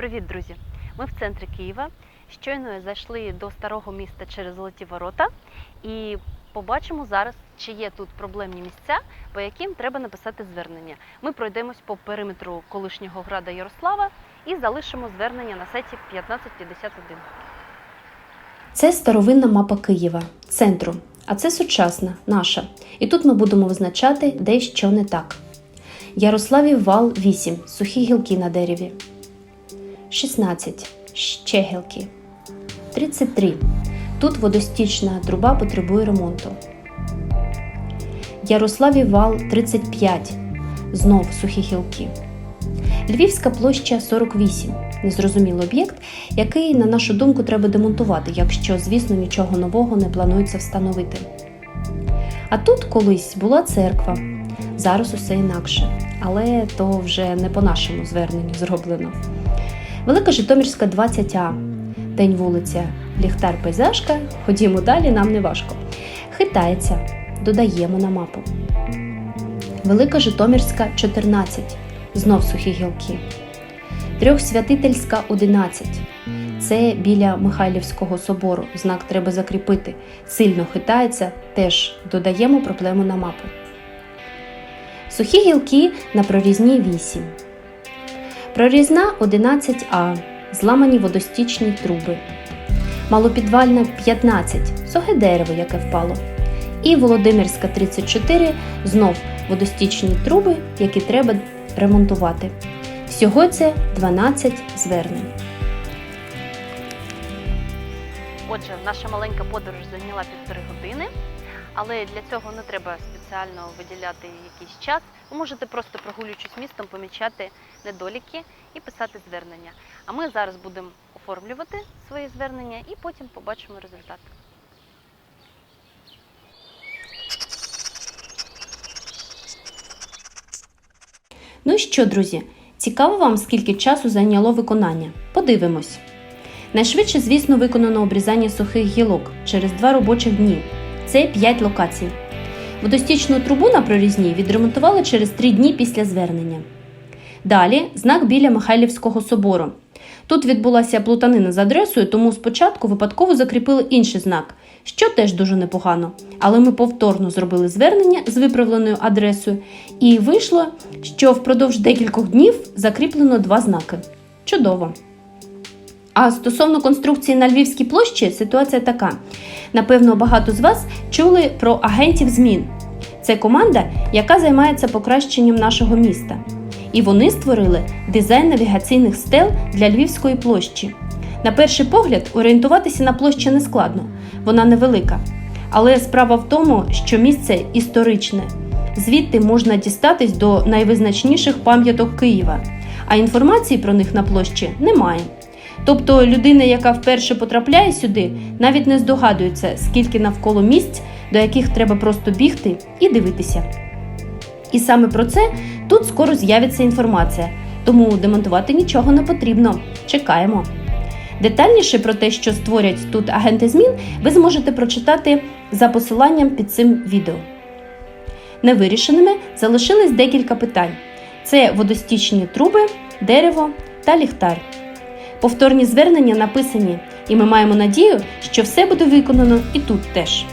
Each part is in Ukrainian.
Привіт, друзі! Ми в центрі Києва. Щойно зайшли до старого міста через Золоті Ворота і побачимо зараз, чи є тут проблемні місця, по яким треба написати звернення. Ми пройдемось по периметру колишнього града Ярослава і залишимо звернення на сайті 1551. Це старовинна мапа Києва, центру, а це сучасна, наша. І тут ми будемо визначати, де що не так. Ярославів вал 8, сухі гілки на дереві. 16. Ще гілки. 33. Тут водостічна труба потребує ремонту. Ярославів вал 35. Знов сухі гілки. Львівська площа 48. Незрозумілий об'єкт, який, на нашу думку, треба демонтувати, якщо, звісно, нічого нового не планується встановити. А тут колись була церква, зараз усе інакше, але то вже не по нашому зверненню зроблено. Велика Житомирська 20А, день вулиця, ліхтар пейзажка. Ходімо далі, нам не важко. Хитається, додаємо на мапу. Велика Житомирська 14, знов сухі гілки. Трьохсвятительська 11. Це біля Михайлівського собору. Знак треба закріпити. Сильно хитається, теж додаємо проблему на мапу. Сухі гілки на прорізній 8. Прорізна 11А. Зламані водостічні труби. Малопідвальна 15. Сухе дерево, яке впало. І Володимирська 34. Знов водостічні труби, які треба ремонтувати. Всього це 12 звернень. Отже, наша маленька подорож зайняла півтори години, але для цього не треба спеціально виділяти якийсь час. Ви можете просто прогулюючись містом помічати недоліки і писати звернення. А ми зараз будемо оформлювати свої звернення і потім побачимо результат. Ну що, друзі, цікаво вам, скільки часу зайняло виконання? Подивимось. Найшвидше, звісно, виконано обрізання сухих гілок через два робочих дні. Це 5 локацій. Водостічну трубу на прорізні відремонтували через 3 дні після звернення. Далі знак біля Михайлівського собору. Тут відбулася плутанина з адресою, тому спочатку випадково закріпили інший знак, що теж дуже непогано. Але ми повторно зробили звернення з виправленою адресою, і вийшло, що впродовж декількох днів закріплено два знаки. Чудово! А стосовно конструкції на Львівській площі, ситуація така. Напевно, багато з вас чули про агентів змін. Це команда, яка займається покращенням нашого міста. І вони створили дизайн навігаційних стел для Львівської площі. На перший погляд, орієнтуватися на площу не складно, вона невелика. Але справа в тому, що місце історичне. Звідти можна дістатись до найвизначніших пам'яток Києва, а інформації про них на площі немає. Тобто людина, яка вперше потрапляє сюди, навіть не здогадується, скільки навколо місць, до яких треба просто бігти і дивитися. І саме про це тут скоро з'явиться інформація, тому демонтувати нічого не потрібно. Чекаємо. Детальніше про те, що створять тут агенти змін, ви зможете прочитати за посиланням під цим відео. Невирішеними залишились декілька питань: це водостічні труби, дерево та ліхтар. Повторні звернення написані, і ми маємо надію, що все буде виконано і тут теж.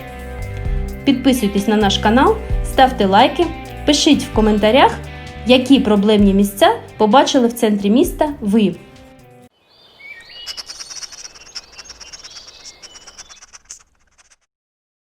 Підписуйтесь на наш канал, ставте лайки, пишіть в коментарях, які проблемні місця побачили в центрі міста ви.